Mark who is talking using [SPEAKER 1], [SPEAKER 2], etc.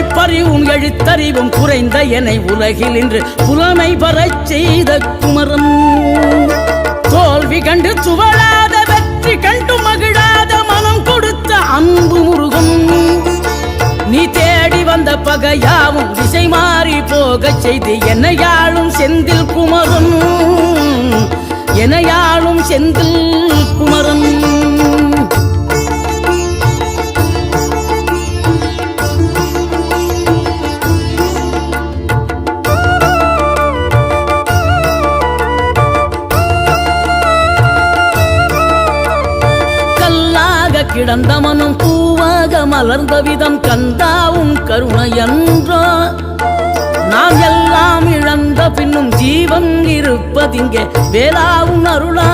[SPEAKER 1] படிப்பறிவும் எழுத்தறிவும் குறைந்த என்னை உலகில் இன்று புலமை பெறச் செய்த குமரன். தோல்வி கண்டு துவளாத வெற்றி கண்டு மகிழாத மனம் கொடுத்த அன்பு முருகன். நீ தேடி வந்த பகையாவும் திசை மாறி போகச் செய்து என்னையாளும் செந்தில் குமரன். என்னையாளும் செந்தில் குமரன். கல்லாக கிடந்த மனம் பூவாக மலர்ந்த விதம் கந்தாவும் கருணையன்றோ. நாம் எல்லாம் இழந்த பின்னும் ஜீவன் இருப்பதிங்கே. வேளாவும் அருளா